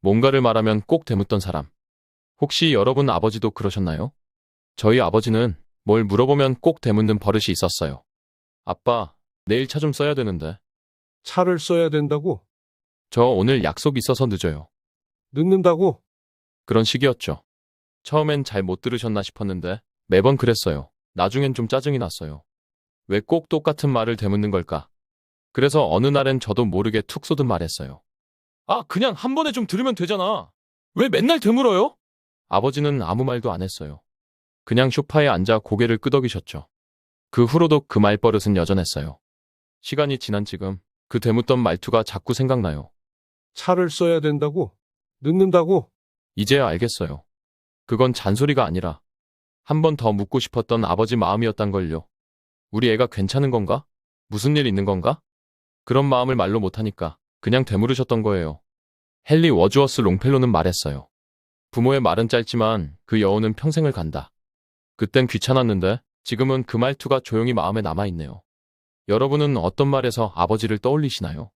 뭔가를 말하면 꼭 대묻던 사람. 혹시 여러분 아버지도 그러셨나요? 저희 아버지는 뭘 물어보면 꼭 대묻는 버릇이 있었어요. 아빠, 내일 차 좀 써야 되는데. 차를 써야 된다고? 저 오늘 약속 있어서 늦어요. 늦는다고? 그런 식이었죠. 처음엔 잘 못 들으셨나 싶었는데 매번 그랬어요. 나중엔 좀 짜증이 났어요. 왜 꼭 똑같은 말을 되묻는 걸까? 그래서 어느 날엔 저도 모르게 툭 쏘듯 말했어요. 아, 그냥 한 번에 좀 들으면 되잖아. 왜 맨날 되물어요? 아버지는 아무 말도 안 했어요. 그냥 소파에 앉아 고개를 끄덕이셨죠. 그 후로도 그 말버릇은 여전했어요. 시간이 지난 지금 그 되묻던 말투가 자꾸 생각나요. 차를 써야 된다고? 늦는다고? 이제야 알겠어요. 그건 잔소리가 아니라 한 번 더 묻고 싶었던 아버지 마음이었단 걸요. 우리 애가 괜찮은 건가? 무슨 일 있는 건가? 그런 마음을 말로 못하니까 그냥 되물으셨던 거예요. 헨리 워즈워스 롱펠로는 말했어요. 부모의 말은 짧지만 그 여운은 평생을 간다. 그땐 귀찮았는데 지금은 그 말투가 조용히 마음에 남아있네요. 여러분은 어떤 말에서 아버지를 떠올리시나요?